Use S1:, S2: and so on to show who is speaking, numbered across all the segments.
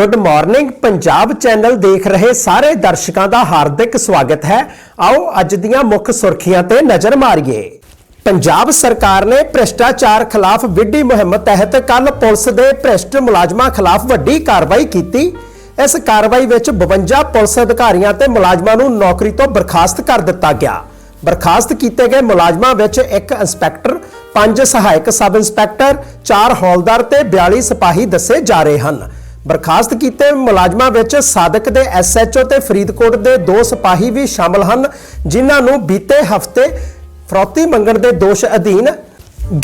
S1: Good morning Punjab channel ਦੇਖ ਰਹੇ ਸਾਰੇ ਦਰਸ਼ਕਾਂ ਦਾ ਹਾਰਦਿਕ ਸਵਾਗਤ ਹੈ। ਆਓ ਅੱਜ ਦੀਆਂ ਮੁੱਖ ਸੁਰਖੀਆਂ ਤੇ ਨਜ਼ਰ ਮਾਰੀਏ। ਪੰਜਾਬ ਸਰਕਾਰ ਨੇ ਭ੍ਰਿਸ਼ਟਾਚਾਰ ਖਿਲਾਫ ਵਿੱਢੀ ਮੁਹਿੰਮ ਤਹਿਤ ਕੱਲ ਪੁਲਿਸ ਦੇ ਭ੍ਰਿਸ਼ਟ ਮੁਲਾਜ਼ਮਾਂ ਖਿਲਾਫ ਵੱਡੀ ਕਾਰਵਾਈ ਕੀਤੀ। ਇਸ ਕਾਰਵਾਈ ਵਿੱਚ 52 ਪੁਲਿਸ ਅਧਿਕਾਰੀਆਂ ਤੇ ਮੁਲਾਜ਼ਮਾਂ ਨੂੰ ਨੌਕਰੀ ਤੋਂ ਬਰਖਾਸਤ ਕਰ ਦਿੱਤਾ ਗਿਆ। ਬਰਖਾਸਤ ਕੀਤੇ ਗਏ ਮੁਲਾਜ਼ਮਾਂ ਵਿੱਚ ਇੱਕ ਇੰਸਪੈਕਟਰ, ਪੰਜ ਸਹਾਇਕ ਸਬ ਇੰਸਪੈਕਟਰ, ਚਾਰ ਹੌਲਦਾਰ ਤੇ 42 ਸਿਪਾਹੀ ਦੱਸੇ ਜਾ ਰਹੇ ਹਨ। ਬਰਖਾਸਤ ਕੀਤੇ ਮੁਲਾਜ਼ਮਾਂ ਵਿੱਚ ਸਾਦਕ ਦੇ ਐਸਐਚਓ ਤੇ ਫਰੀਦਕੋਟ ਦੇ ਦੋ ਸਿਪਾਹੀ ਵੀ ਸ਼ਾਮਲ ਹਨ, ਜਿਨ੍ਹਾਂ ਨੂੰ ਬੀਤੇ ਹਫ਼ਤੇ ਫਰੌਤੀ ਮੰਗਣ ਦੇ ਦੋਸ਼ ਅਧੀਨ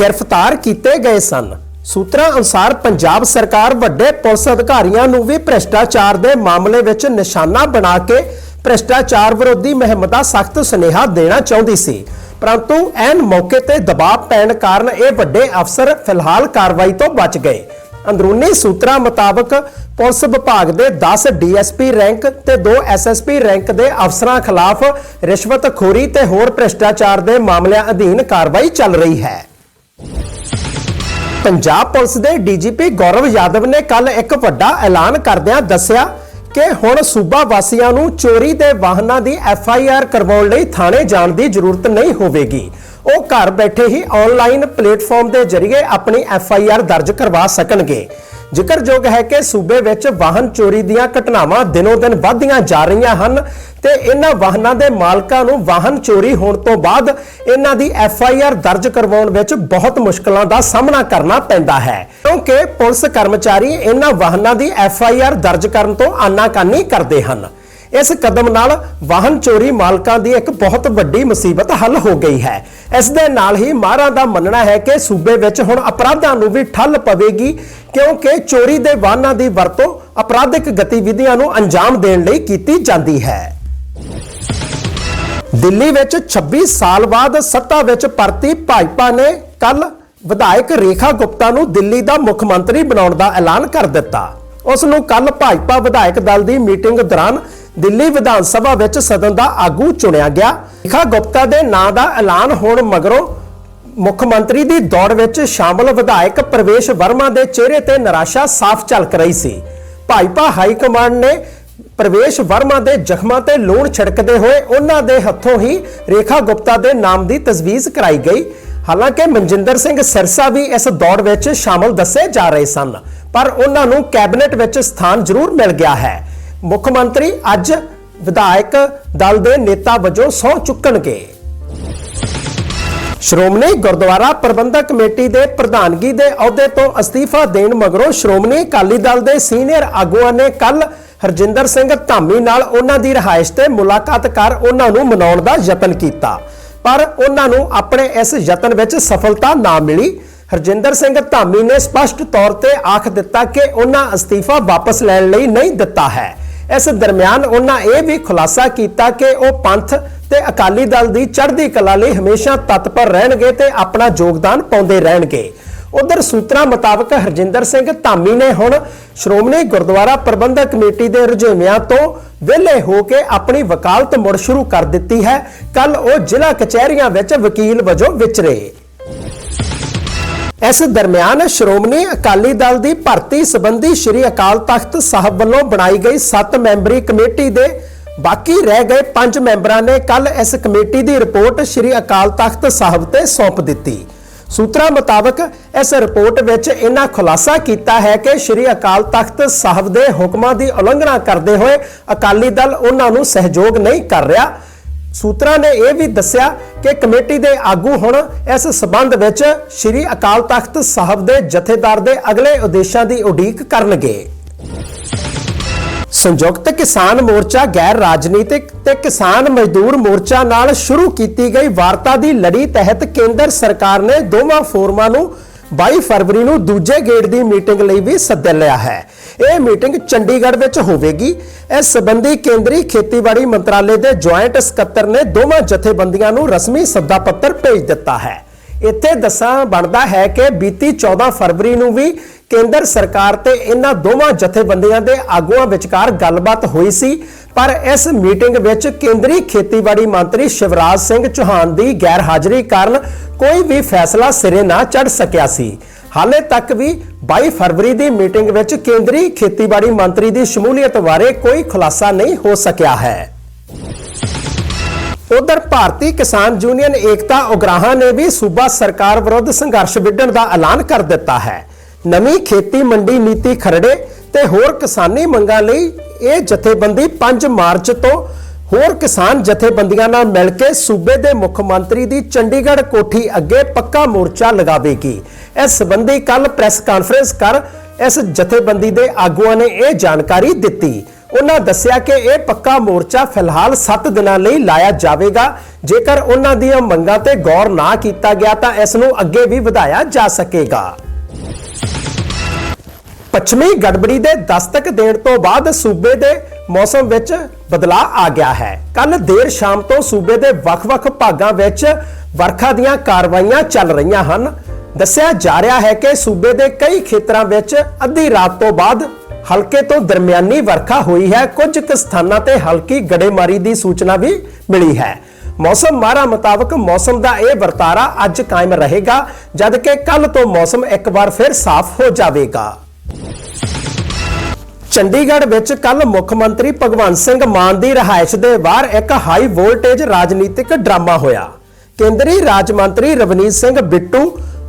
S1: ਗ੍ਰਿਫਤਾਰ ਕੀਤੇ ਗਏ ਸਨ। ਸੂਤਰਾਂ ਅਨੁਸਾਰ ਪੰਜਾਬ ਸਰਕਾਰ ਵੱਡੇ ਪੁਲਿਸ ਅਧਿਕਾਰੀਆਂ ਨੂੰ ਵੀ ਭ੍ਰਿਸ਼ਟਾਚਾਰ ਦੇ ਮਾਮਲੇ ਵਿੱਚ ਨਿਸ਼ਾਨਾ ਬਣਾ ਕੇ ਭ੍ਰਿਸ਼ਟਾਚਾਰ ਵਿਰੋਧੀ ਮੁਹਿੰਮ ਦਾ ਸਖਤ ਸੁਨੇਹਾ ਦੇਣਾ ਚਾਹੁੰਦੀ ਸੀ। ਪਰੰਤੂ ਐਨ ਮੌਕੇ ਤੇ ਦਬਾਅ ਪੈਣ ਕਾਰਨ ਇਹ ਵੱਡੇ ਅਫਸਰ ਫਿਲਹਾਲ ਕਾਰਵਾਈ ਤੋਂ ਬਚ ਗਏ। ਅੰਦਰੂਨੀ ਸੂਤਰਾਂ ਮੁਤਾਬਕ ਪੁਲਿਸ ਵਿਭਾਗ ਦੇ 10 ਡੀਐਸਪੀ ਰੈਂਕ ਤੇ 2 ਐਸਐਸਪੀ ਰੈਂਕ ਦੇ ਅਫਸਰਾਂ ਖਿਲਾਫ ਰਿਸ਼ਵਤਖੋਰੀ ਤੇ ਹੋਰ ਭ੍ਰਿਸ਼ਟਾਚਾਰ ਦੇ ਮਾਮਲਿਆਂ ਅਧੀਨ ਕਾਰਵਾਈ ਚੱਲ ਰਹੀ ਹੈ। ਪੰਜਾਬ ਪੁਲਿਸ ਦੇ ਡੀਜੀਪੀ ਗੌਰਵ ਯਾਦਵ ਨੇ ਕੱਲ ਇੱਕ ਵੱਡਾ ਐਲਾਨ ਕਰਦਿਆਂ ਦੱਸਿਆ ਕਿ ਹੁਣ ਸੂਬਾ ਵਾਸੀਆਂ ਨੂੰ ਚੋਰੀ ਦੇ ਵਾਹਨਾਂ ਦੀ ਐਫਆਈਆਰ ਕਰਵਾਉਣ ਲਈ ਥਾਣੇ ਜਾਣ ਦੀ ਜ਼ਰੂਰਤ ਨਹੀਂ ਹੋਵੇਗੀ। ਉਹ ਘਰ ਬੈਠੇ ਹੀ ਆਨਲਾਈਨ ਪਲੇਟਫਾਰਮ ਦੇ ਜ਼ਰੀਏ ਆਪਣੀ ਐਫਆਈਆਰ ਦਰਜ ਕਰਵਾ ਸਕਣਗੇ। ਜ਼ਿਕਰਯੋਗ ਹੈ ਕਿ ਸੂਬੇ ਵਿੱਚ ਵਾਹਨ ਚੋਰੀ ਦੀਆਂ ਘਟਨਾਵਾਂ ਦਿਨੋ-ਦਿਨ ਵਧਦੀਆਂ ਜਾ ਰਹੀਆਂ ਹਨ ਤੇ ਇਹਨਾਂ ਵਾਹਨਾਂ ਦੇ ਮਾਲਕਾਂ ਨੂੰ ਵਾਹਨ ਚੋਰੀ ਹੋਣ ਤੋਂ ਬਾਅਦ ਇਹਨਾਂ ਦੀ ਐਫ ਆਈ ਆਰ ਦਰਜ ਕਰਵਾਉਣ ਵਿੱਚ ਬਹੁਤ ਮੁਸ਼ਕਲਾਂ ਦਾ ਸਾਹਮਣਾ ਕਰਨਾ ਪੈਂਦਾ ਹੈ। ਕਿਉਂਕਿ ਪੁਲਿਸ ਕਰਮਚਾਰੀ ਇਹਨਾਂ ਵਾਹਨਾਂ ਦੀ ਐਫ ਆਈ ਆਰ ਦਰਜ ਕਰਨ ਤੋਂ ਆਨਾਕਾਨੀ ਕਰਦੇ ਹਨ। ਇਸ ਕਦਮ ਨਾਲ ਵਾਹਨ ਚੋਰੀ ਮਾਲਕਾਂ ਦੀ ਇੱਕ ਬਹੁਤ ਵੱਡੀ ਮੁਸੀਬਤ ਹੱਲ ਹੋ ਗਈ ਹੈ। ਇਸ ਦੇ ਨਾਲ ਹੀ ਮਾਹਰਾਂ ਦਾ ਮੰਨਣਾ ਹੈ ਕਿ ਸੂਬੇ ਵਿੱਚ ਹੁਣ ਅਪਰਾਧਾਂ ਨੂੰ ਵੀ ਠੱਲ ਪਵੇਗੀ, ਕਿਉਂਕਿ ਚੋਰੀ ਦੇ ਵਾਹਨਾਂ ਦੀ ਵਰਤੋਂ ਅਪਰਾਧਿਕ ਗਤੀਵਿਧੀਆਂ ਨੂੰ ਅੰਜਾਮ ਦੇਣ ਲਈ ਕੀਤੀ ਜਾਂਦੀ ਹੈ। ਦਿੱਲੀ ਵਿੱਚ 26 ਸਾਲ ਬਾਅਦ ਸੱਤਾ ਵਿੱਚ ਪਰਤੀ ਭਾਜਪਾ ਨੇ ਕੱਲ ਵਿਧਾਇਕ ਰੇਖਾ ਗੁਪਤਾ ਨੂੰ ਦਿੱਲੀ ਦਾ ਮੁੱਖ ਮੰਤਰੀ ਬਣਾਉਣ ਦਾ ਐਲਾਨ ਕਰ ਦਿੱਤਾ। ਉਸ ਨੂੰ ਕੱਲ ਭਾਜਪਾ ਵਿਧਾਇਕ ਦਲ ਦੀ ਮੀਟਿੰਗ ਦੌਰਾਨ ਦਿੱਲੀ ਵਿਧਾਨ ਸਭਾ ਵਿੱਚ ਸਦਨ ਦਾ ਆਗੂ ਚੁਣਿਆ ਗਿਆ। ਰੇਖਾ ਗੁਪਤਾ ਦੇ ਨਾਂ ਦਾ ਐਲਾਨ ਹੋਣ ਮਗਰੋਂ ਮੁੱਖ ਮੰਤਰੀ ਦੀ ਦੌੜ ਵਿੱਚ ਸ਼ਾਮਲ ਵਿਧਾਇਕ ਪ੍ਰਵੇਸ਼ ਵਰਮਾ ਦੇ ਚਿਹਰੇ ਤੇ ਨਿਰਾਸ਼ਾ ਸਾਫ਼ ਝਲਕ ਰਹੀ ਸੀ। ਭਾਜਪਾ ਹਾਈ ਕਮਾਂਡ ਨੇ ਪ੍ਰਵੇਸ਼ ਵਰਮਾ ਦੇ ਜ਼ਖਮਾਂ ਤੇ ਲੂਣ ਛਿੜਕਦੇ ਹੋਏ ਉਹਨਾਂ ਦੇ ਹੱਥੋਂ ਹੀ ਰੇਖਾ ਗੁਪਤਾ ਦੇ ਨਾਮ ਦੀ ਤਜਵੀਜ਼ ਕਰਾਈ ਗਈ। ਹਾਲਾਂਕਿ ਮਨਜਿੰਦਰ ਸਿੰਘ ਸਿਰਸਾ ਵੀ ਇਸ ਦੌੜ ਵਿੱਚ ਸ਼ਾਮਲ ਦੱਸੇ ਜਾ ਰਹੇ ਸਨ, ਪਰ ਉਹਨਾਂ ਨੂੰ ਕੈਬਨਿਟ ਵਿੱਚ ਸਥਾਨ ਜ਼ਰੂਰ ਮਿਲ ਗਿਆ ਹੈ। ਮੁੱਖ ਮੰਤਰੀ ਅੱਜ ਵਿਧਾਇਕ ਦਲ ਦੇ ਨੇਤਾ ਵਜੋਂ ਸਹੁੰ ਚੁੱਕਣਗੇ। ਸ਼੍ਰੋਮਣੀ ਗੁਰਦੁਆਰਾ ਪ੍ਰਬੰਧਕ ਕਮੇਟੀ ਦੇ ਪ੍ਰਧਾਨਗੀ ਦੇ ਅਹੁਦੇ ਤੋਂ ਅਸਤੀਫਾ ਦੇਣ ਮਗਰੋਂ ਸ਼੍ਰੋਮਣੀ ਅਕਾਲੀ ਦਲ ਦੇ ਸੀਨੀਅਰ ਆਗੂਆਂ ਨੇ ਕੱਲ ਹਰਜਿੰਦਰ ਸਿੰਘ ਧਾਮੀ ਨਾਲ ਉਹਨਾਂ ਦੀ ਰਿਹਾਇਸ਼ ਤੇ ਮੁਲਾਕਾਤ ਕਰ ਉਹਨਾਂ ਨੂੰ ਮਨਾਉਣ ਦਾ ਯਤਨ ਕੀਤਾ। ਪਰ ਉਹਨਾਂ ਨੂੰ ਆਪਣੇ ਇਸ ਯਤਨ ਵਿੱਚ ਸਫਲਤਾ ਨਾ ਮਿਲੀ। ਹਰਜਿੰਦਰ ਸਿੰਘ ਧਾਮੀ ਨੇ ਸਪਸ਼ਟ ਤੌਰ ਤੇ ਆਖ ਦਿੱਤਾ ਕਿ ਉਹਨਾਂ ਅਸਤੀਫਾ ਵਾਪਸ ਲੈਣ ਲਈ ਨਹੀਂ ਦਿੱਤਾ ਹੈ। ਇਸ ਦਰਮਿਆਨ ਉਹਨਾਂ ਇਹ ਵੀ ਖੁਲਾਸਾ ਕੀਤਾ ਕਿ ਉਹ ਪੰਥ ਤੇ ਅਕਾਲੀ ਦਲ ਦੀ ਚੜ੍ਹਦੀ ਕਲਾ ਲਈ ਹਮੇਸ਼ਾ ਤਤਪਰ ਰਹਿਣਗੇ ਤੇ ਆਪਣਾ ਯੋਗਦਾਨ ਪਾਉਂਦੇ ਰਹਿਣਗੇ। ਉਧਰ ਸੂਤਰਾਂ ਮੁਤਾਬਕ ਹਰਜਿੰਦਰ ਸਿੰਘ ਧਾਮੀ ਨੇ ਹੁਣ ਸ਼੍ਰੋਮਣੀ ਗੁਰਦੁਆਰਾ ਪ੍ਰਬੰਧਕ ਕਮੇਟੀ ਦੇ ਰੁਝੇਵਿਆਂ ਤੋਂ ਵਿਹਲੇ ਹੋ ਕੇ ਆਪਣੀ ਵਕਾਲਤ ਮੁੜ ਸ਼ੁਰੂ ਕਰ ਦਿੱਤੀ ਹੈ। ਕੱਲ ਉਹ ਜ਼ਿਲ੍ਹਾ ਕਚਹਿਰੀਆਂ ਵਿੱਚ ਵਕੀਲ ਵਜੋਂ ਵਿਚਰੇ। ਇਸ ਦਰਮਿਆਨ ਸ਼੍ਰੋਮਣੀ ਅਕਾਲੀ ਦਲ ਦੀ ਭਰਤੀ ਸੰਬੰਧੀ ਸ਼੍ਰੀ ਅਕਾਲ ਤਖਤ ਸਾਹਿਬ ਵੱਲੋਂ ਬਣਾਈ ਗਈ 7 ਮੈਂਬਰੀ ਕਮੇਟੀ ਦੇ ਬਾਕੀ ਰਹਿ ਗਏ 5 ਮੈਂਬਰਾਂ ਨੇ ਕੱਲ ਇਸ ਕਮੇਟੀ ਦੀ ਰਿਪੋਰਟ ਸ਼੍ਰੀ ਅਕਾਲ ਤਖਤ ਸਾਹਿਬ ਤੇ ਸੌਂਪ ਦਿੱਤੀ। ਸੂਤਰਾਂ ਮੁਤਾਬਕ ਇਸ ਰਿਪੋਰਟ ਵਿੱਚ ਇਹਨਾਂ ਖੁਲਾਸਾ ਕੀਤਾ ਹੈ ਕਿ ਸ਼੍ਰੀ ਅਕਾਲ ਤਖਤ ਸਾਹਿਬ ਦੇ ਹੁਕਮਾਂ ਦੀ ਉਲੰਘਣਾ ਕਰਦੇ ਹੋਏ ਅਕਾਲੀ ਦਲ ਉਹਨਾਂ ਨੂੰ ਸਹਿਯੋਗ ਨਹੀਂ ਕਰ ਰਿਹਾ। ਸੂਤਰਾਂ ਨੇ ਇਹ ਵੀ ਦੱਸਿਆ ਕਿ ਕਮੇਟੀ ਦੇ ਆਗੂ ਹੁਣ ਇਸ ਸਬੰਧ ਵਿੱਚ ਸ਼੍ਰੀ ਅਕਾਲ ਤਖਤ ਸਾਹਿਬ ਦੇ ਜਥੇਦਾਰ ਦੇ ਅਗਲੇ ਉਦੇਸ਼ਾਂ ਦੀ ਉਡੀਕ ਕਰਨਗੇ। ਸੰਯੁਕਤ ਕਿਸਾਨ ਮੋਰਚਾ ਗੈਰ ਰਾਜਨੀਤਿਕ ਤੇ ਕਿਸਾਨ ਮਜ਼ਦੂਰ ਮੋਰਚਾ ਨਾਲ ਸ਼ੁਰੂ ਕੀਤੀ ਗਈ ਵਾਰਤਾ ਦੀ ਲੜੀ ਤਹਿਤ ਕੇਂਦਰ ਸਰਕਾਰ ਨੇ ਦੋਵਾਂ ਫੋਰਮਾਂ ਨੂੰ 22 ਫਰਵਰੀ ਨੂੰ ਦੂਜੇ ਗੇੜ ਦੀ ਮੀਟਿੰਗ ਲਈ ਵੀ ਸੱਦ ਲਿਆ ਹੈ। ਇਹ ਮੀਟਿੰਗ ਚੰਡੀਗੜ੍ਹ ਵਿੱਚ ਹੋਵੇਗੀ। ਇਸ ਸੰਬੰਧੀ ਕੇਂਦਰੀ ਖੇਤੀਬਾੜੀ ਮੰਤਰਾਲੇ ਦੇ ਜੁਆਇੰਟ ਸਕੱਤਰ ਨੇ ਦੋਵਾਂ ਜਥੇਬੰਦੀਆਂ ਨੂੰ ਰਸਮੀ ਸੱਦਾ ਪੱਤਰ ਭੇਜ ਦਿੱਤਾ ਹੈ। ਇੱਥੇ ਦੱਸਾਂ, ਬਣਦਾ ਹੈ ਕਿ ਬੀਤੀ 14 ਫਰਵਰੀ ਨੂੰ ਵੀ ਕੇਂਦਰ ਸਰਕਾਰ ਤੇ ਇਹਨਾਂ ਦੋਵਾਂ ਜਥੇਬੰਦੀਆਂ ਦੇ ਆਗੂਆਂ ਵਿਚਕਾਰ ਗੱਲਬਾਤ ਹੋਈ ਸੀ। ਪਰ ਇਸ ਮੀਟਿੰਗ ਵਿੱਚ ਕੇਂਦਰੀ ਖੇਤੀਬਾੜੀ ਮੰਤਰੀ ਸ਼ਿਵਰਾਜ ਸਿੰਘ ਚੌਹਾਨ ਦੀ ਗੈਰ ਹਾਜ਼ਰੀ ਕਾਰਨ ਕੋਈ ਵੀ ਫੈਸਲਾ ਸਿਰੇ ਨਾ ਚੜ ਸਕਿਆ ਸੀ। ਹਾਲੇ ਤੱਕ ਵੀ 22 ਫਰਵਰੀ ਦੀ ਮੀਟਿੰਗ ਵਿੱਚ ਕੇਂਦਰੀ ਖੇਤੀਬਾੜੀ ਮੰਤਰੀ ਦੀ ਸ਼ਮੂਲੀਅਤ ਬਾਰੇ ਕੋਈ ਖੁਲਾਸਾ ਨਹੀਂ ਹੋ ਸਕਿਆ ਹੈ। ਉਧਰ ਭਾਰਤੀ ਕਿਸਾਨ ਯੂਨੀਅਨ ਏਕਤਾ ਉਗਰਾਹਾਂ ਨੇ ਵੀ ਸੂਬਾ ਸਰਕਾਰ ਵਿਰੁੱਧ ਸੰਘਰਸ਼ ਵਿੱਢਣ ਦਾ ਐਲਾਨ ਕਰ ਦਿੱਤਾ ਹੈ। ਨਵੀਂ ਖੇਤੀ ਮੰਡੀ ਨੀਤੀ ਖਰੜੇ ਤੇ ਹੋਰ ਕਿਸਾਨੀ ਮੰਗਾਂ ਲਈ ਇਹ ਜਥੇਬੰਦੀ 5 ਮਾਰਚ ਤੋਂ ਹੋਰ ਕਿਸਾਨ ਜਥੇਬੰਦੀਆਂ ਨਾਲ ਮਿਲ ਕੇ ਸੂਬੇ ਦੇ ਮੁੱਖ ਮੰਤਰੀ ਦੀ ਚੰਡੀਗੜ੍ਹ ਕੋਠੀ ਅੱਗੇ ਪੱਕਾ ਮੋਰਚਾ ਲਗਾਵੇਗੀ। ਇਸ ਸੰਬੰਧੀ ਕੱਲ ਪ੍ਰੈਸ ਕਾਨਫਰੰਸ ਕਰ ਇਸ ਜਥੇਬੰਦੀ ਦੇ ਆਗੂਆਂ ਨੇ ਇਹ ਜਾਣਕਾਰੀ ਦਿੱਤੀ। ਉਹਨਾਂ ਦੱਸਿਆ ਕਿ ਇਹ ਪੱਕਾ ਮੋਰਚਾ ਫਿਲਹਾਲ 7 ਦਿਨਾਂ ਲਈ ਲਾਇਆ ਜਾਵੇਗਾ। ਜੇਕਰ ਉਹਨਾਂ ਦੀਆਂ ਮੰਗਾਂ ਤੇ ਗੌਰ ਨਾ ਕੀਤਾ ਗਿਆ ਤਾਂ ਇਸ ਨੂੰ ਅੱਗੇ ਵੀ ਵਧਾਇਆ ਜਾ ਸਕੇਗਾ। ਪੱਛਮੀ ਗੜਬੜੀ ਦੇ ਦਸਤਕ ਦੇਣ ਤੋਂ ਬਾਅਦ ਸੂਬੇ ਦੇ ਮੌਸਮ ਵਿੱਚ ਬਦਲਾਅ ਆ ਗਿਆ ਹੈ। ਕੱਲ ਦੇਰ ਸ਼ਾਮ ਤੋਂ ਸੂਬੇ ਦੇ ਵੱਖ-ਵੱਖ ਭਾਗਾਂ ਵਿੱਚ ਵਰਖਾ ਦੀਆਂ ਕਾਰਵਾਈਆਂ ਚੱਲ ਰਹੀਆਂ ਹਨ। ਦੱਸਿਆ ਜਾ ਰਿਹਾ ਹੈ ਕਿ ਸੂਬੇ ਦੇ ਕਈ ਖੇਤਰਾਂ ਵਿੱਚ ਅੱਧੀ ਰਾਤ ਤੋਂ ਬਾਅਦ ਹਲਕੇ ਤੋਂ ਦਰਮਿਆਨੀ ਵਰਖਾ ਹੋਈ ਹੈ। ਕੁਝ ਕੁ ਸਥਾਨਾਂ ਤੇ ਹਲਕੀ ਗੜੇਮਾਰੀ ਦੀ ਸੂਚਨਾ ਵੀ ਮਿਲੀ ਹੈ। ਮੌਸਮ ਮਾਰਾ ਮੁਤਾਬਕ ਮੌਸਮ ਦਾ ਇਹ ਵਰਤਾਰਾ ਅੱਜ ਕਾਇਮ ਰਹੇਗਾ, ਜਦਕਿ ਕੱਲ ਤੋਂ ਮੌਸਮ ਇੱਕ ਵਾਰ ਫਿਰ ਸਾਫ਼ ਹੋ ਜਾਵੇਗਾ। ਚੰਡੀਗੜ੍ਹ ਵਿੱਚ ਕੱਲ ਮੁੱਖ ਮੰਤਰੀ ਭਗਵੰਤ ਸਿੰਘ ਮਾਨ ਦੀ ਰਿਹਾਇਸ਼ ਦੇ ਬਾਹਰ ਇੱਕ ਹਾਈ ਵੋਲਟੇਜ ਰਾਜਨੀਤਿਕ ਡਰਾਮਾ ਹੋਇਆ। ਕੇਂਦਰੀ ਰਾਜ ਮੰਤਰੀ ਰਵਨੀਤ ਸਿੰਘ ਬਿੱਟੂ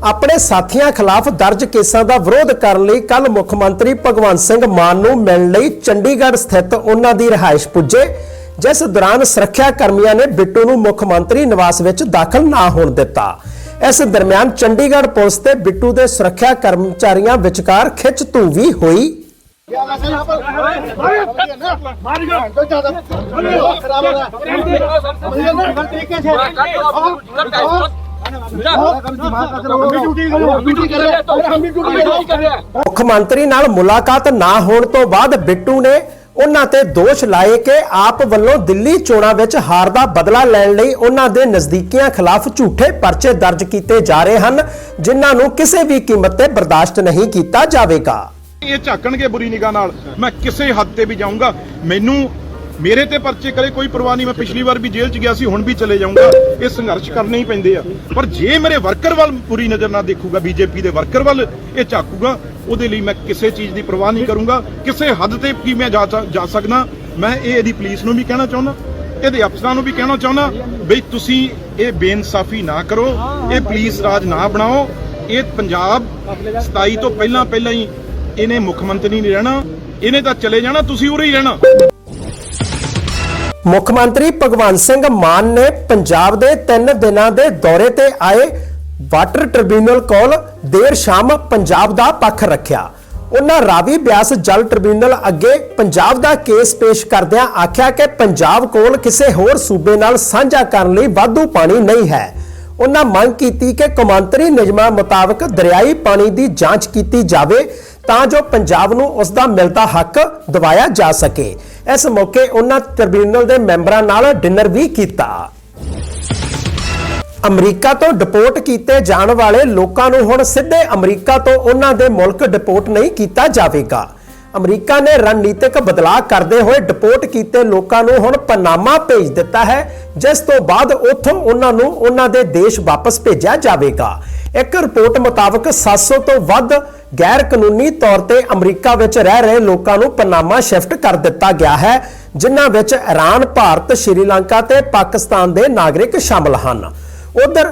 S1: ਆਪਣੇ ਸਾਥੀਆਂ ਖਿਲਾਫ ਦਰਜ ਕੇਸਾਂ ਦਾ ਵਿਰੋਧ ਕਰਨ ਲਈ ਕੱਲ ਮੁੱਖ ਮੰਤਰੀ ਭਗਵੰਤ ਸਿੰਘ ਮਾਨ ਨੂੰ ਮਿਲਣ ਲਈ ਚੰਡੀਗੜ੍ਹ ਸਥਿਤ ਉਹਨਾਂ ਦੀ ਰਿਹਾਇਸ਼ ਪੁੱਜੇ, ਜਿਸ ਦੌਰਾਨ ਸੁਰੱਖਿਆ ਕਰਮੀਆਂ ਨੇ ਬਿੱਟੂ ਨੂੰ ਮੁੱਖ ਮੰਤਰੀ ਨਿਵਾਸ ਵਿੱਚ ਦਾਖਲ ਨਾ ਹੋਣ ਦਿੱਤਾ। ਇਸ ਦਰਮਿਆਨ ਚੰਡੀਗੜ੍ਹ ਪੁਲਿਸ ਤੇ ਬਿੱਟੂ ਦੇ ਸੁਰੱਖਿਆ ਕਰਮਚਾਰੀਆਂ ਵਿਚਕਾਰ ਖਿੱਚ ਧੂ ਵੀ ਹੋਈ। ਮੁੱਖ ਮੰਤਰੀ ਨਾਲ ਮੁਲਾਕਾਤ ਨਾ ਹੋਣ ਤੋਂ ਬਾਅਦ ਬਿੱਟੂ ਨੇ ਉਹਨਾਂ ਤੇ ਦੋਸ਼ ਲਾਏ ਕਿ ਆਪ ਵੱਲੋਂ ਦਿੱਲੀ ਚੋਣਾਂ ਵਿੱਚ ਹਾਰ ਦਾ ਬਦਲਾ ਲੈਣ ਲਈ ਉਹਨਾਂ ਦੇ ਨਜ਼ਦੀਕੀਆਂ ਖਿਲਾਫ ਝੂਠੇ ਪਰਚੇ ਦਰਜ ਕੀਤੇ ਜਾ ਰਹੇ ਹਨ, ਜਿਨ੍ਹਾਂ ਨੂੰ ਕਿਸੇ ਵੀ ਕੀਮਤ ਤੇ ਬਰਦਾਸ਼ਤ ਨਹੀਂ ਕੀਤਾ ਜਾਵੇਗਾ।
S2: ਇਹ ਝਾਕਣਗੇ ਬੁਰੀ ਨਿਗਾਹ ਨਾਲ। ਮੈਂ ਕਿਸੇ ਹੱਦ ਤੇ ਵੀ ਜਾਊਂਗਾ। ਮੈਨੂੰ ਮੇਰੇ ਤੇ ਪਰਚੇ ਕਰੇ ਕੋਈ ਪਰਵਾਹ ਨਹੀਂ। ਮੈਂ ਪਿਛਲੀ ਵਾਰ ਵੀ ਜੇਲ੍ਹ 'ਚ ਗਿਆ ਸੀ, ਹੁਣ ਵੀ ਚਲੇ ਜਾਊਂਗਾ। ਇਹ ਸੰਘਰਸ਼ ਕਰਨੇ ਹੀ ਪੈਂਦੇ ਆ। ਪਰ ਜੇ ਮੇਰੇ ਵਰਕਰ ਵੱਲ ਬੁਰੀ ਨਜ਼ਰ ਨਾਲ ਦੇਖੂਗਾ ਬੀਜੇਪੀ ਦੇ ਵਰਕਰ ਵੱਲ ਇਹ ਝਾਕੂਗਾ, ਉਹਦੇ ਲਈ ਮੈਂ ਕਿਸੇ ਚੀਜ਼ ਦੀ ਪਰਵਾਹ ਨਹੀਂ ਕਰੂੰਗਾ। ਕਿਸੇ ਹੱਦ ਤੇ ਕੀ ਮੈਂ ਜਾ ਜਾ ਸਕਦਾ। ਮੈਂ ਇਹ ਇਹਦੀ ਪੁਲਿਸ ਨੂੰ ਵੀ ਕਹਿਣਾ ਚਾਹੁੰਦਾ, ਇਹਦੇ ਅਫਸਰਾਂ ਨੂੰ ਵੀ ਕਹਿਣਾ ਚਾਹੁੰਦਾ, ਬਈ ਤੁਸੀਂ ਇਹ ਬੇਇਨਸਾਫੀ ਨਾ ਕਰੋ, ਇਹ ਪੁਲਿਸ ਰਾਜ ਨਾ ਬਣਾਓ। ਇਹ ਪੰਜਾਬ 27 ਤੋਂ ਪਹਿਲਾਂ ਪਹਿਲਾਂ ਹੀ ਇਹਨੇ ਮੁੱਖ ਮੰਤਰੀ ਨਹੀਂ ਰਹਿਣਾ, ਇਹਨੇ ਤਾਂ ਚਲੇ ਜਾਣਾ, ਤੁਸੀਂ ਉਰੇ ਹੀ ਰਹਿਣਾ।
S1: ਮੁੱਖ ਮੰਤਰੀ ਭਗਵੰਤ ਸਿੰਘ ਮਾਨ ਨੇ ਪੰਜਾਬ ਦੇ 3 ਦਿਨਾਂ ਦੇ ਦੌਰੇ ਤੇ ਆਏ ਵਾਟਰ ਟ੍ਰਿਬਿਊਨਲ ਕੋਲ ਦੇਰ ਸ਼ਾਮ ਪੰਜਾਬ ਦਾ ਪੱਖ ਰੱਖਿਆ। ਉਹਨਾਂ ਰਾਵੀ ਬਿਆਸ ਜਲ ਟ੍ਰਿਬਿਊਨਲ ਅੱਗੇ ਪੰਜਾਬ ਦਾ ਕੇਸ ਪੇਸ਼ ਕਰਦਿਆਂ ਆਖਿਆ ਕਿ ਪੰਜਾਬ ਕੋਲ ਕਿਸੇ ਹੋਰ ਸੂਬੇ ਨਾਲ ਸਾਂਝਾ ਕਰਨ ਲਈ ਵਾਧੂ ਪਾਣੀ ਨਹੀਂ ਹੈ। ਉਹਨਾਂ ਮੰਗ ਕੀਤੀ ਕਿ ਕੌਮਾਂਤਰੀ ਨਿਯਮਾਂ ਮੁਤਾਬਕ ਦਰਿਆਈ ਪਾਣੀ ਦੀ ਜਾਂਚ ਕੀਤੀ ਜਾਵੇ ਤਾਂ ਜੋ ਪੰਜਾਬ ਨੂੰ ਉਸ ਦਾ ਮਿਲਦਾ ਹੱਕ ਦਿਵਾਇਆ ਜਾ ਸਕੇ। ਇਸ ਮੌਕੇ ਉਹਨਾਂ ਟ੍ਰਿਬਿਊਨਲ ਦੇ ਮੈਂਬਰਾਂ ਨਾਲ ਡਿਨਰ ਵੀ ਕੀਤਾ। ਅਮਰੀਕਾ ਤੋਂ ਡਿਪੋਰਟ ਕੀਤੇ ਜਾਣ ਵਾਲੇ ਲੋਕਾਂ ਨੂੰ ਹੁਣ ਸਿੱਧੇ ਅਮਰੀਕਾ ਤੋਂ ਉਹਨਾਂ ਦੇ ਮੁਲਕ ਡਿਪੋਰਟ ਨਹੀਂ ਕੀਤਾ ਜਾਵੇਗਾ। ਅਮਰੀਕਾ ਨੇ ਰਣਨੀਤਿਕ ਬਦਲਾਅ ਕਰਦੇ ਹੋਏ ਡਿਪੋਰਟ ਕੀਤੇ ਲੋਕਾਂ ਨੂੰ ਹੁਣ ਪਨਾਮਾ ਭੇਜ ਦਿੱਤਾ ਹੈ, ਜਿਸ ਤੋਂ ਬਾਅਦ ਉੱਥੋਂ ਉਹਨਾਂ ਨੂੰ ਉਹਨਾਂ ਦੇ ਦੇਸ਼ ਵਾਪਸ ਭੇਜਿਆ ਜਾਵੇਗਾ। ਇੱਕ ਰਿਪੋਰਟ ਮੁਤਾਬਕ 700 ਤੋਂ ਵੱਧ ਗੈਰ ਕਾਨੂੰਨੀ ਤੌਰ ਤੇ ਅਮਰੀਕਾ ਵਿੱਚ ਰਹਿ ਰਹੇ ਲੋਕਾਂ ਨੂੰ ਪਨਾਮਾ ਸ਼ਿਫਟ ਕਰ ਦਿੱਤਾ ਗਿਆ ਹੈ, ਜਿਨ੍ਹਾਂ ਵਿੱਚ ਈਰਾਨ ਭਾਰਤ, ਸ਼੍ਰੀਲੰਕਾ ਤੇ ਪਾਕਿਸਤਾਨ ਦੇ ਨਾਗਰਿਕ ਸ਼ਾਮਲ ਹਨ। ਉਧਰ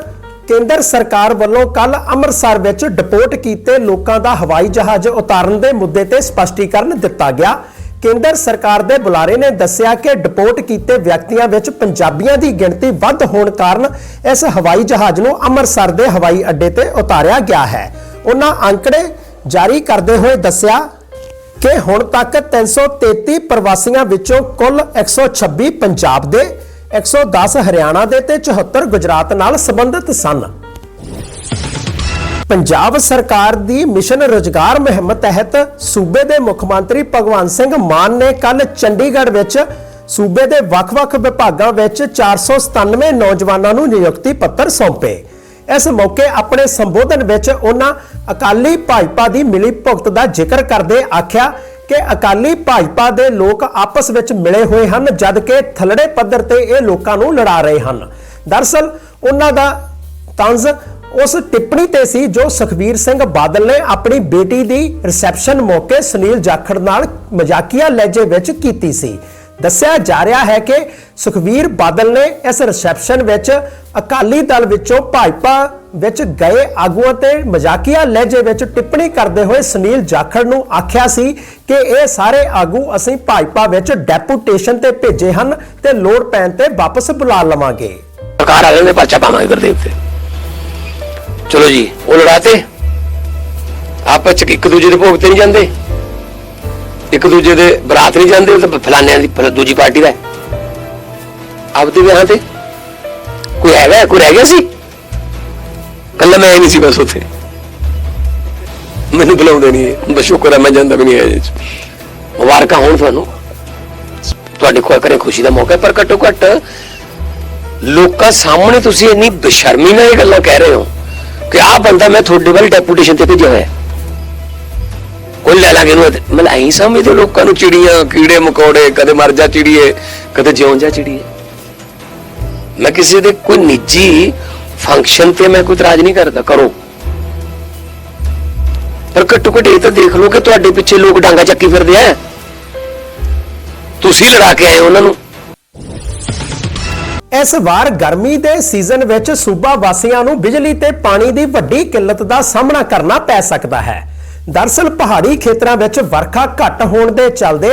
S1: ਕੇਂਦਰ ਸਰਕਾਰ ਵੱਲੋਂ ਕੱਲ ਅੰਮ੍ਰਿਤਸਰ ਵਿੱਚ ਡਿਪੋਰਟ ਕੀਤੇ ਲੋਕਾਂ ਦਾ ਹਵਾਈ ਜਹਾਜ਼ ਉਤਾਰਨ ਦੇ ਮੁੱਦੇ ਤੇ ਸਪਸ਼ਟੀਕਰਨ ਦਿੱਤਾ ਗਿਆ। ਕੇਂਦਰ ਸਰਕਾਰ ਦੇ ਬੁਲਾਰੇ ਨੇ ਦੱਸਿਆ ਕਿ ਡਿਪੋਰਟ ਕੀਤੇ ਵਿਅਕਤੀਆਂ ਵਿੱਚ ਪੰਜਾਬੀਆਂ ਦੀ ਗਿਣਤੀ ਵੱਧ ਹੋਣ ਕਾਰਨ ਇਸ ਹਵਾਈ ਜਹਾਜ਼ ਨੂੰ ਅੰਮ੍ਰਿਤਸਰ ਦੇ ਹਵਾਈ ਅੱਡੇ ਤੇ ਉਤਾਰਿਆ ਗਿਆ ਹੈ। ਉਹਨਾਂ ਅੰਕੜੇ ਜਾਰੀ ਕਰਦੇ ਹੋਏ ਦੱਸਿਆ ਕਿ ਹੁਣ ਤੱਕ 333 ਪ੍ਰਵਾਸੀਆਂ ਵਿੱਚੋਂ ਕੁੱਲ 126 ਪੰਜਾਬ ਦੇ 110 ਹਰਿਆਣਾ ਦੇ ਤੇ 74 ਗੁਜਰਾਤ ਨਾਲ ਸੰਬੰਧਿਤ ਸਨ। ਪੰਜਾਬ ਸਰਕਾਰ ਦੀ ਮਿਸ਼ਨ ਰੋਜ਼ਗਾਰ ਮੁਹਿੰਮ ਤਹਿਤ ਸੂਬੇ ਦੇ ਮੁੱਖ ਮੰਤਰੀ ਭਗਵੰਤ ਸਿੰਘ ਮਾਨ ਨੇ ਕੱਲ ਚੰਡੀਗੜ੍ਹ ਵਿੱਚ ਸੂਬੇ ਦੇ ਵੱਖ-ਵੱਖ ਵਿਭਾਗਾਂ ਵਿੱਚ 497 ਨੌਜਵਾਨਾਂ ਨੂੰ ਨਿਯੁਕਤੀ ਪੱਤਰ ਸੌਂਪੇ। ਇਸ ਮੌਕੇ ਆਪਣੇ ਸੰਬੋਧਨ ਵਿੱਚ ਉਹਨਾਂ ਅਕਾਲੀ ਭਾਜਪਾ ਦੀ ਮਿਲੀ ਭੁਗਤ ਦਾ ਜ਼ਿਕਰ ਕਰਦੇ ਆਖਿਆ ਕਿ ਅਕਾਲੀ ਭਾਜਪਾ ਦੇ ਲੋਕ ਆਪਸ ਵਿੱਚ ਮਿਲੇ ਹੋਏ ਹਨ ਜਦਕਿ ਥੱਲੜੇ ਪੱਧਰ ਤੇ ਇਹ ਲੋਕਾਂ ਨੂੰ ਲੜਾ ਰਹੇ ਹਨ। ਦਰਸਲ, ਉਹਨਾਂ ਦਾ ਤੰਜ਼ ਉਸ ਟਿੱਪਣੀ ਤੇ ਸੀ ਜੋ ਸੁਖਬੀਰ ਸਿੰਘ ਬਾਦਲ ਨੇ ਆਪਣੀ ਬੇਟੀ ਦੀ ਰਿਸੈਪਸ਼ਨ ਮੌਕੇ ਸੁਨੀਲ ਜਾਖੜ ਨਾਲ ਮਜ਼ਾਕੀਆ ਲਹਿਜੇ ਵਿੱਚ ਕੀਤੀ ਸੀ। ਦੱਸਿਆ ਜਾ ਰਿਹਾ ਹੈ ਕਿ ਸੁਖਬੀਰ ਬਾਦਲ ਨੇ ਇਸ ਰਿਸੈਪਸ਼ਨ ਵਿੱਚ ਅਕਾਲੀ ਦਲ ਵਿੱਚੋਂ ਭਾਜਪਾ ਵਿੱਚ ਗਏ ਆਗੂਆਂ ਤੇ ਮਜ਼ਾਕੀਆ ਲਹਿਜੇ ਵਿੱਚ ਟਿੱਪਣੀ ਕਰਦੇ ਹੋਏ ਸੁਨੀਲ ਜਾਖੜ ਨੂੰ ਆਖਿਆ ਸੀ ਕਿ ਇਹ ਸਾਰੇ ਆਗੂ ਅਸੀਂ ਭਾਜਪਾ ਵਿੱਚ ਡੈਪੂਟੇਸ਼ਨ ਤੇ ਭੇਜੇ ਹਨ ਤੇ ਲੋੜ ਪੈਣ ਤੇ ਵਾਪਸ ਬੁਲਾ ਲਵਾਂਗੇ।
S3: ਸਰਕਾਰ ਵਾਲਿਆਂ ਨੇ ਪਰਚਾ ਪਾਵਾਂਗੇ ਗੁਰਦੇਵ ਤੇ। ਚਲੋ ਜੀ, ਉਹ ਲੜਾਤੇ। ਆਪਸ ਚ ਇੱਕ ਦੂਜੇ ਦੇ ਭੋਗ ਤੇ ਨਹੀਂ ਜਾਂਦੇ। ਇੱਕ ਦੂਜੇ ਦੇ ਬਰਾਤ ਨਹੀਂ ਜਾਂਦੇ ਉਹ ਤਾਂ ਫਲਾਨਿਆਂ ਦੀ ਫਲਾ- ਦੂਜੀ ਪਾਰਟੀ ਦਾ ਹੈ। ਆਪਦੇ ਵਿਆਹ ਤੇ? ਕੋਈ ਹੈਗਾ ਕੋਈ ਰਹਿ ਗਿਆ ਸੀ? ਕੱਲਾ ਮੈਂ ਹੀ ਨਹੀਂ ਸੀ ਬਸ ਉੱਥੇ। ਮੈਨੂੰ ਬੁਲਾਉਂਦੇ ਨਹੀਂ ਬਸ ਸ਼ੁਕਰ ਹੈ ਮੈਂ ਜਾਂਦਾ ਵੀ ਨਹੀਂ ਹੈ ਜੀ। ਮੁਬਾਰਕਾਂ ਹੋਣ ਤੁਹਾਨੂੰ। ਤੁਹਾਡੇ ਕੋਲ ਕਰੇ ਖੁਸ਼ੀ ਦਾ ਮੌਕਾ ਹੈ, ਪਰ ਘੱਟੋ ਘੱਟ ਲੋਕਾਂ ਸਾਹਮਣੇ ਤੁਸੀਂ ਇੰਨੀ ਬੇਸ਼ਰਮੀ ਨਾਲ ਇਹ ਗੱਲਾਂ ਕਹਿ ਰਹੇ ਹੋ ਕਿ ਆਹ ਬੰਦਾ ਮੈਂ ਤੁਹਾਡੇ ਵੱਲ ਡੈਪੂਟੇਸ਼ਨ ਤੇ ਭੇਜਿਆ ਹੋਇਆ ਹੈ। ਕੋਈ ਲੈ ਲਾਂਗੇ ਇਹਨੂੰ ਮਤਲਬ ਐਂ ਸਮਝਦੇ ਲੋਕਾਂ ਨੂੰ ਚਿੜੀਆਂ, ਕੀੜੇ, ਮਕੌੜੇ, ਕਦੇ ਮਰ ਜਾ ਚਿੜੀਏ, ਕਦੇ ਜਿਉਂ ਜਾ ਚਿੜੀਏ। ਮੈਂ ਕਿਸੇ ਦੇ ਕੋਈ ਨਿੱਜੀ ਫੰਕਸ਼ਨ ਤੇ ਮੈਂ ਕੋਈ ਇਤਰਾਜ਼ ਨਹੀਂ ਕਰਦਾ, ਕਰੋ। ਪਰ ਘੱਟੋ ਘੱਟ ਇਹ ਤਾਂ ਦੇਖ ਲਓ ਕਿ ਤੁਹਾਡੇ ਪਿੱਛੇ ਲੋਕ ਡਾਂਗਾ ਚੱਕੀ ਫਿਰਦੇ ਆ। ਤੁਸੀਂ ਲੜਾ ਕੇ ਆਏ ਉਹਨਾਂ ਨੂੰ।
S1: ਇਸ ਵਾਰ ਗਰਮੀ ਦੇ ਸੀਜ਼ਨ ਵਿੱਚ ਸੂਬਾ ਵਾਸੀਆਂ ਨੂੰ ਬਿਜਲੀ ਤੇ ਪਾਣੀ ਦੀ ਵੱਡੀ ਕਿੱਲਤ ਦਾ ਸਾਹਮਣਾ ਕਰਨਾ ਪੈ ਸਕਦਾ ਹੈ। ਦਰਸਲ ਪਹਾੜੀ ਖੇਤਰਾਂ ਵਿੱਚ ਵਰਖਾ ਘੱਟ ਹੋਣ ਦੇ ਚੱਲਦੇ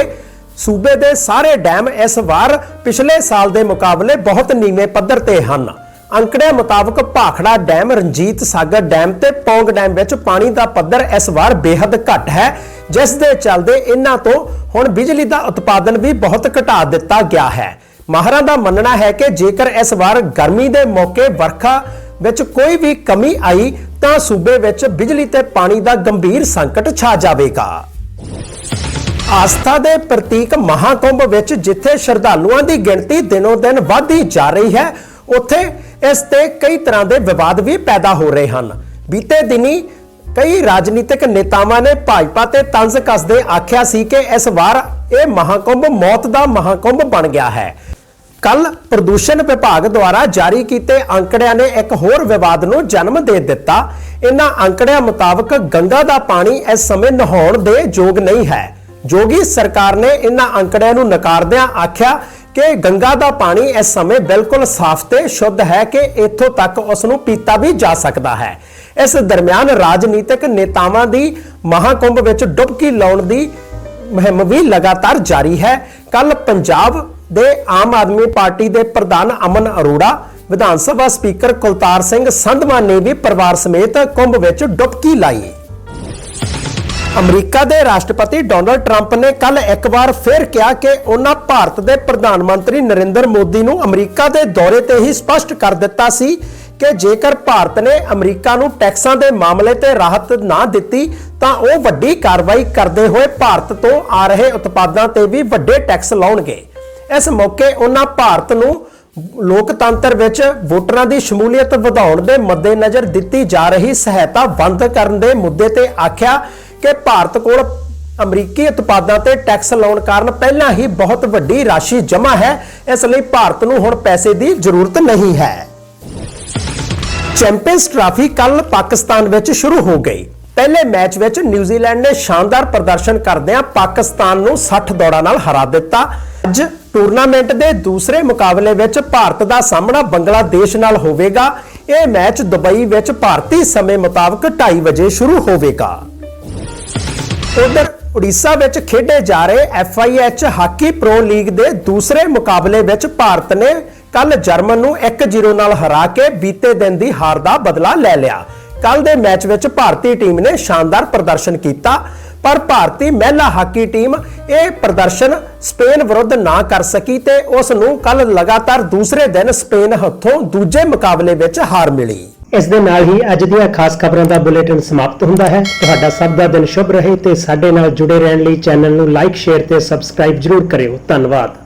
S1: ਸੂਬੇ ਦੇ ਸਾਰੇ ਡੈਮ ਇਸ ਵਾਰ ਪਿਛਲੇ ਸਾਲ ਦੇ ਮੁਕਾਬਲੇ ਬਹੁਤ ਨੀਵੇਂ ਪੱਧਰ ਤੇ ਹਨ। ਅੰਕੜਿਆਂ ਮੁਤਾਬਕ ਭਾਖੜਾ ਡੈਮ, ਰਣਜੀਤ ਸਾਗਰ ਡੈਮ ਤੇ ਪੌਂਗ ਡੈਮ ਵਿੱਚ ਪਾਣੀ ਦਾ ਪੱਧਰ ਇਸ ਵਾਰ ਬੇहद ਘੱਟ ਹੈ, ਜਿਸ ਦੇ ਚੱਲਦੇ ਇਹਨਾਂ ਤੋਂ ਹੁਣ ਬਿਜਲੀ ਦਾ ਉਤਪਾਦਨ ਵੀ ਬਹੁਤ ਘਟਾ ਦਿੱਤਾ ਗਿਆ ਹੈ। ਮਾਹਰਾਂ ਦਾ ਮੰਨਣਾ ਹੈ ਕਿ ਜੇਕਰ ਇਸ ਵਾਰ ਗਰਮੀ ਦੇ ਮੌਕੇ ਵਰਖਾ ਵਿੱਚ ਕੋਈ ਵੀ ਕਮੀ ਆਈ ਤਾਂ ਸੂਬੇ ਵਿੱਚ ਬਿਜਲੀ ਤੇ ਪਾਣੀ ਦਾ ਗੰਭੀਰ ਸੰਕਟ ਛਾ ਜਾਵੇਗਾ। ਆਸਥਾ ਦੇ ਪ੍ਰਤੀਕ ਮਹਾਕੁੰਭ ਵਿੱਚ ਜਿੱਥੇ ਸ਼ਰਧਾਲੂਆਂ ਦੀ ਗਿਣਤੀ ਦਿਨੋ ਦਿਨ ਵਧਦੀ ਜਾ ਰਹੀ ਹੈ, ਉੱਥੇ ਇਸ ਤੇ ਕਈ ਤਰ੍ਹਾਂ ਦੇ ਵਿਵਾਦ ਵੀ ਪੈਦਾ ਹੋ ਰਹੇ ਹਨ। ਬੀਤੇ ਦਿਨੀ ਕਈ ਰਾਜਨੀਤਿਕ ਨੇਤਾਵਾਂ ਨੇ ਭਾਜਪਾ ਤੇ ਤੰਜ਼ ਕੱਸਦੇ ਆਖਿਆ ਸੀ ਕਿ ਇਸ ਵਾਰ ਇਹ ਮਹਾਕੁੰਭ ਮੌਤ ਦਾ ਮਹਾਕੁੰਭ ਬਣ ਗਿਆ ਹੈ। ਕੱਲ ਪ੍ਰਦੂਸ਼ਣ ਵਿਭਾਗ ਦੁਆਰਾ ਜਾਰੀ ਕੀਤੇ ਅੰਕੜਿਆਂ ਨੇ ਇੱਕ ਹੋਰ ਵਿਵਾਦ ਨੂੰ ਜਨਮ ਦੇ ਦਿੱਤਾ। ਇਹਨਾਂ ਅੰਕੜਿਆਂ ਮੁਤਾਬਕ ਗੰਗਾ ਦਾ ਪਾਣੀ ਇਸ ਸਮੇਂ ਨਹਾਉਣ ਦੇ ਯੋਗ ਨਹੀਂ ਹੈ। ਜੋਗੀ ਸਰਕਾਰ ਨੇ ਇਹਨਾਂ ਅੰਕੜਿਆਂ ਨੂੰ ਨਕਾਰਦਿਆਂ ਆਖਿਆ ਕਿ ਗੰਗਾ ਦਾ ਪਾਣੀ ਇਸ ਸਮੇਂ ਬਿਲਕੁਲ ਸਾਫ਼ ਤੇ ਸ਼ੁੱਧ ਹੈ ਕਿ ਇੱਥੋਂ ਤੱਕ ਉਸ ਨੂੰ ਪੀਤਾ ਵੀ ਜਾ ਸਕਦਾ ਹੈ। ਇਸ ਦਰਮਿਆਨ ਰਾਜਨੀਤਿਕ ਨੇਤਾਵਾਂ ਦੀ ਮਹਾਕੁੰਭ ਵਿੱਚ ਡੁਬਕੀ ਲਾਉਣ ਦੀ ਮੁਹਿੰਮ ਵੀ ਲਗਾਤਾਰ ਜਾਰੀ ਹੈ। ਕੱਲ ਪੰਜਾਬ ਦੇ ਆਮ ਆਦਮੀ ਪਾਰਟੀ ਦੇ ਪ੍ਰਧਾਨ ਅਮਨ ਅਰੋੜਾ, ਵਿਧਾਨ ਸਭਾ ਸਪੀਕਰ ਕੁਲਤਾਰ ਸਿੰਘ ਸੰਧਵਾ ਨੇ ਵੀ ਪਰਿਵਾਰ ਸਮੇਤ ਕੁੰਭ ਵਿੱਚ ਡੁਬਕੀ ਲਾਈ। ਅਮਰੀਕਾ ਦੇ ਰਾਸ਼ਟਰਪਤੀ ਡੋਨਲਡ ਟਰੰਪ ਨੇ ਕੱਲ ਇੱਕ ਵਾਰ ਫਿਰ ਕਿਹਾ ਕਿ ਉਹਨਾਂ ਭਾਰਤ ਦੇ ਪ੍ਰਧਾਨ ਮੰਤਰੀ ਨਰਿੰਦਰ ਮੋਦੀ ਨੂੰ ਅਮਰੀਕਾ ਦੇ ਦੌਰੇ ਤੇ ਹੀ ਸਪਸ਼ਟ ਕਰ ਦਿੱਤਾ ਸੀ ਕਿ ਜੇਕਰ ਭਾਰਤ ਨੇ ਅਮਰੀਕਾ ਨੂੰ ਟੈਕਸਾਂ ਦੇ ਮਾਮਲੇ ਤੇ ਰਾਹਤ ਨਾ ਦਿੱਤੀ, ਤਾਂ ਉਹ ਵੱਡੀ ਕਾਰਵਾਈ ਕਰਦੇ ਹੋਏ ਭਾਰਤ ਤੋਂ ਆ ਰਹੇ ਉਤਪਾਦਾਂ ਤੇ ਵੀ ਵੱਡੇ ਟੈਕਸ ਲਾਉਣਗੇ। ਇਸ ਮੌਕੇ ਉਹਨਾਂ ਭਾਰਤ ਨੂੰ ਲੋਕਤੰਤਰ ਵਿੱਚ ਵੋਟਰਾਂ ਦੀ ਸ਼ਮੂਲੀਅਤ ਵਧਾਉਣ ਦੇ ਮੱਦੇਨਜ਼ਰ ਦਿੱਤੀ ਜਾ ਰਹੀ ਸਹਾਇਤਾ ਬੰਦ ਕਰਨ ਦੇ ਮੁੱਦੇ ਤੇ ਆਖਿਆ ਕਿ ਭਾਰਤ ਕੋਲ ਅਮਰੀਕੀ ਉਤਪਾਦਾਂ ਤੇ ਟੈਕਸ ਲਾਉਣ ਕਾਰਨ ਪਹਿਲਾਂ ਹੀ ਬਹੁਤ ਵੱਡੀ ਰਾਸ਼ੀ ਜਮ੍ਹਾਂ ਹੈ। ਇਸ ਲਈ ਭਾਰਤ ਨੂੰ ਹੁਣ ਪੈਸੇ ਦੀ ਜ਼ਰੂਰਤ ਨਹੀਂ ਹੈ। ਚੈਂਪੀਅਨਸ ਟਰਾਫੀ ਕੱਲ ਪਾਕਿਸਤਾਨ ਵਿੱਚ ਸ਼ੁਰੂ ਹੋ ਗਈ। ਪਹਿਲੇ ਮੈਚ ਵਿੱਚ ਨਿਊਜ਼ੀਲੈਂਡ ਨੇ ਸ਼ਾਨਦਾਰ ਪ੍ਰਦਰਸ਼ਨ ਕਰਦਿਆਂ ਪਾਕਿਸਤਾਨ ਨੂੰ 60 ਦੌੜਾਂ ਨਾਲ ਹਰਾ ਦਿੱਤਾ। ਅੱਜ ਟੂਰਨਾਮੈਂਟ ਦੇ ਦੂਸਰੇ ਮੁਕਾਬਲੇ ਵਿੱਚ ਭਾਰਤ ਦਾ ਸਾਹਮਣਾ ਬੰਗਲਾਦੇਸ਼ ਨਾਲ ਹੋਵੇਗਾ। ਇਹ ਮੈਚ ਦੁਬਈ ਵਿੱਚ ਭਾਰਤੀ ਸਮੇਂ ਮੁਤਾਬਕ 2:30 ਵਜੇ ਸ਼ੁਰੂ ਹੋਵੇਗਾ। ਉਧਰ ਉੜੀਸਾ ਵਿੱਚ ਖੇਡੇ ਜਾ ਰਹੇ FIH ਹਾਕੀ ਪ੍ਰੋ ਲੀਗ ਦੇ ਦੂਸਰੇ ਮੁਕਾਬਲੇ ਵਿੱਚ ਭਾਰਤ ਨੇ ਕੱਲ ਜਰਮਨ ਨੂੰ 1-0 ਨਾਲ ਹਰਾ ਕੇ ਬੀਤੇ ਦਿਨ ਦੀ ਹਾਰ ਦਾ ਬਦਲਾ ਲੈ ਲਿਆ। ਕੱਲ ਦੇ ਮੈਚ ਵਿੱਚ ਭਾਰਤੀ ਟੀਮ ਨੇ ਸ਼ਾਨਦਾਰ ਪ੍ਰਦਰਸ਼ਨ ਕੀਤਾ। ਪਰ ਭਾਰਤੀ ਮਹਿਲਾ ਹਾਕੀ ਟੀਮ ਇਹ ਪ੍ਰਦਰਸ਼ਨ ਸਪੇਨ ਵਿਰੁੱਧ ਨਾ ਕਰ ਸਕੀ ਤੇ ਉਸ ਨੂੰ ਕੱਲ ਲਗਾਤਾਰ ਦੂਸਰੇ ਦਿਨ ਸਪੇਨ ਹੱਥੋਂ ਦੂਜੇ ਮੁਕਾਬਲੇ ਵਿੱਚ ਹਾਰ ਮਿਲੀ। ਇਸ ਦੇ ਨਾਲ ਹੀ ਅੱਜ ਦੀਆਂ ਖਾਸ ਖਬਰਾਂ ਦਾ ਬੁਲੇਟਿਨ ਸਮਾਪਤ ਹੁੰਦਾ ਹੈ। ਤੁਹਾਡਾ ਸਭ ਦਾ ਦਿਨ ਸ਼ੁਭ ਰਹੇ ਤੇ ਸਾਡੇ ਨਾਲ ਜੁੜੇ ਰਹਿਣ ਲਈ ਚੈਨਲ ਨੂੰ ਲਾਈਕ, ਸ਼ੇਅਰ ਤੇ ਸਬਸਕ੍ਰਾਈਬ ਜਰੂਰ ਕਰਿਓ। ਧੰਨਵਾਦ।